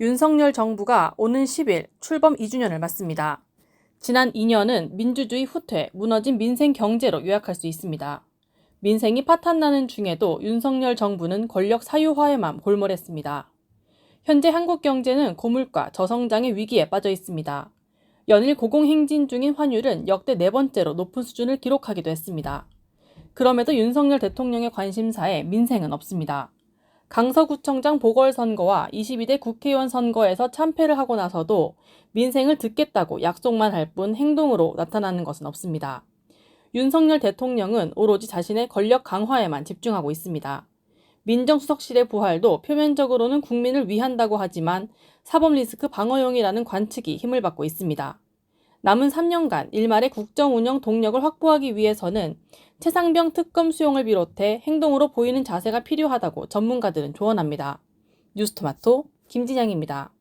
윤석열 정부가 오는 10일 출범 2주년을 맞습니다. 지난 2년은 민주주의 후퇴, 무너진 민생 경제로 요약할 수 있습니다. 민생이 파탄나는 중에도 윤석열 정부는 권력 사유화에만 골몰했습니다. 현재 한국 경제는 고물가, 저성장의 위기에 빠져 있습니다. 연일 고공행진 중인 환율은 역대 네 번째로 높은 수준을 기록하기도 했습니다. 그럼에도 윤석열 대통령의 관심사에 민생은 없습니다. 강서구청장 보궐선거와 22대 국회의원 선거에서 참패를 하고 나서도 민생을 듣겠다고 약속만 할 뿐 행동으로 나타나는 것은 없습니다. 윤석열 대통령은 오로지 자신의 권력 강화에만 집중하고 있습니다. 민정수석실의 부활도 표면적으로는 국민을 위한다고 하지만 사법 리스크 방어용이라는 관측이 힘을 받고 있습니다. 남은 3년간 일말의 국정 운영 동력을 확보하기 위해서는 최상병 특검 수용을 비롯해 행동으로 보이는 자세가 필요하다고 전문가들은 조언합니다. 뉴스토마토 김진양입니다.